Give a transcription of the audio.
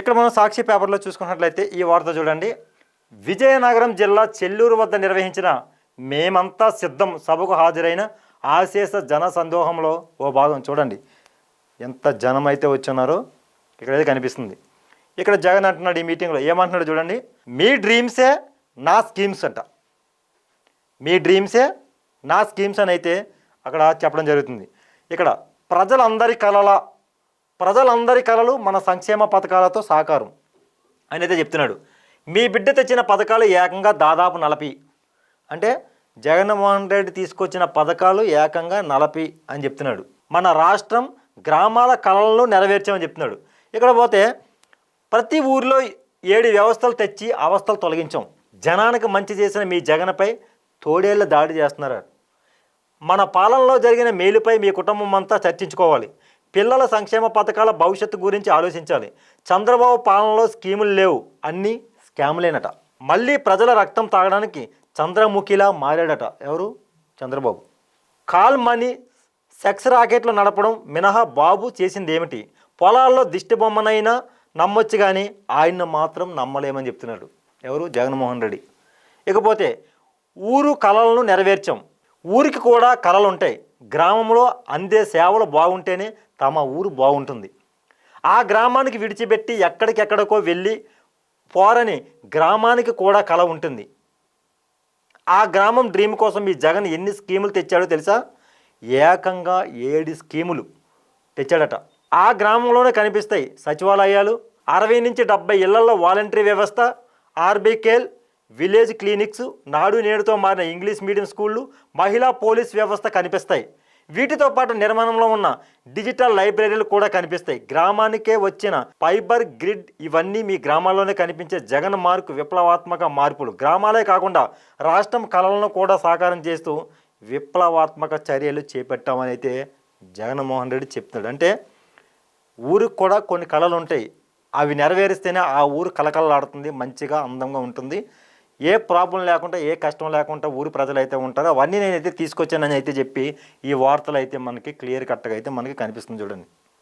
ఇక్కడ మనం సాక్షి పేపర్లో చూసుకున్నట్లయితే ఈ వార్త చూడండి. విజయనగరం జిల్లా చెల్లూరు వద్ద నిర్వహించిన మేమంతా సిద్ధం సభకు హాజరైన ఆశేష జన సందోహంలో ఓ భాగం చూడండి. ఎంత జనం అయితే వచ్చున్నారో ఇక్కడైతే కనిపిస్తుంది. ఇక్కడ జగన్ అంటున్నాడు ఈ మీటింగ్లో. ఏమంటున్నాడు చూడండి. మీ డ్రీమ్సే నా స్కీమ్స్ అంట. మీ డ్రీమ్సే నా స్కీమ్స్ అని అయితే అక్కడ చెప్పడం జరుగుతుంది. ఇక్కడ ప్రజలందరి కళల ప్రజలందరి కళలు మన సంక్షేమ పథకాలతో సాకారం. అని అయితే చెప్తున్నాడు మీ బిడ్డ తెచ్చిన పథకాలు ఏకంగా దాదాపు నలభై అంటే జగన్మోహన్ రెడ్డి తీసుకొచ్చిన పథకాలు ఏకంగా నలభై అని చెప్తున్నాడు. మన రాష్ట్రం గ్రామాల కళలను నెరవేర్చామని చెప్తున్నాడు. ఇక్కడ పోతే ప్రతి ఊరిలో ఏడు వ్యవస్థలు తెచ్చి అవస్థలు తొలగించాం. జనానికి మంచి చేసిన మీ జగన్పై తోడేళ్ళ దాడి చేస్తున్నారు? మన పాలనలో జరిగిన మేలుపై మీ కుటుంబం అంతా చర్చించుకోవాలి. పిల్లల సంక్షేమ పథకాల భవిష్యత్తు గురించి ఆలోచించాలి. చంద్రబాబు పాలనలో స్కీములు లేవు. అన్నీ స్కామ్లేనట. మళ్ళీ ప్రజల రక్తం తాగడానికి చంద్రముఖిలా మారాడట. ఎవరు? చంద్రబాబు. కాల్ మనీ సెక్స్ రాకెట్లు నడపడం మినహా బాబు చేసింది ఏమిటి పొలాల్లో దిష్టి బొమ్మనైనా నమ్మొచ్చు కానీ ఆయన్ను మాత్రం నమ్మలేమని చెప్తున్నాడు. ఎవరు? జగన్మోహన్ రెడ్డి. ఇకపోతే ఊరు కళలను నెరవేర్చాం. ఊరికి కూడా కళలు ఉంటాయి గ్రామంలో అందే సేవలు బాగుంటేనే తమ ఊరు బాగుంటుంది. ఆ గ్రామానికి విడిచిపెట్టి ఎక్కడికెక్కడికో వెళ్ళి పోరని గ్రామానికి కూడా కళ ఉంటుంది. ఆ గ్రామం డ్రీమ్ కోసం ఈ జగన్ ఎన్ని స్కీములు తెచ్చాడో తెలుసా? ఏకంగా ఏడు స్కీములు తెచ్చాడట. ఆ గ్రామంలోనే కనిపిస్తాయి సచివాలయాలు అరవై నుంచి డెబ్బై ఇళ్ళలో వాలంటరీ వ్యవస్థ ఆర్బీకేల్ విలేజ్ క్లినిక్స్ నాడు నేడుతో మారిన ఇంగ్లీష్ మీడియం స్కూళ్ళు మహిళా పోలీస్ వ్యవస్థ కనిపిస్తాయి. వీటితో పాటు నిర్మాణంలో ఉన్న డిజిటల్ లైబ్రరీలు కూడా కనిపిస్తాయి. గ్రామానికే వచ్చిన ఫైబర్ గ్రిడ్ ఇవన్నీ మీ గ్రామాల్లోనే కనిపించే జగన్ మార్కు విప్లవాత్మక మార్పులు. గ్రామాలే కాకుండా రాష్ట్రం కళలను కూడా సాకారం చేస్తూ విప్లవాత్మక చర్యలు చేపట్టామని అయితే జగన్మోహన్ రెడ్డి చెప్తున్నాడు. అంటే ఊరికి కూడా కొన్ని కళలు ఉంటాయి. అవి నెరవేరిస్తేనే ఆ ఊరు కలకలలాడుతుంది మంచిగా అందంగా ఉంటుంది. ఏ ప్రాబ్లం లేకుండా ఏ కష్టం లేకుండా ఊరి ప్రజలు అయితే ఉంటారో అవన్నీ నేనైతే తీసుకొచ్చానని అయితే చెప్పి ఈ వార్తలు అయితే మనకి క్లియర్ కట్గా అయితే మనకి కనిపిస్తుంది చూడండి.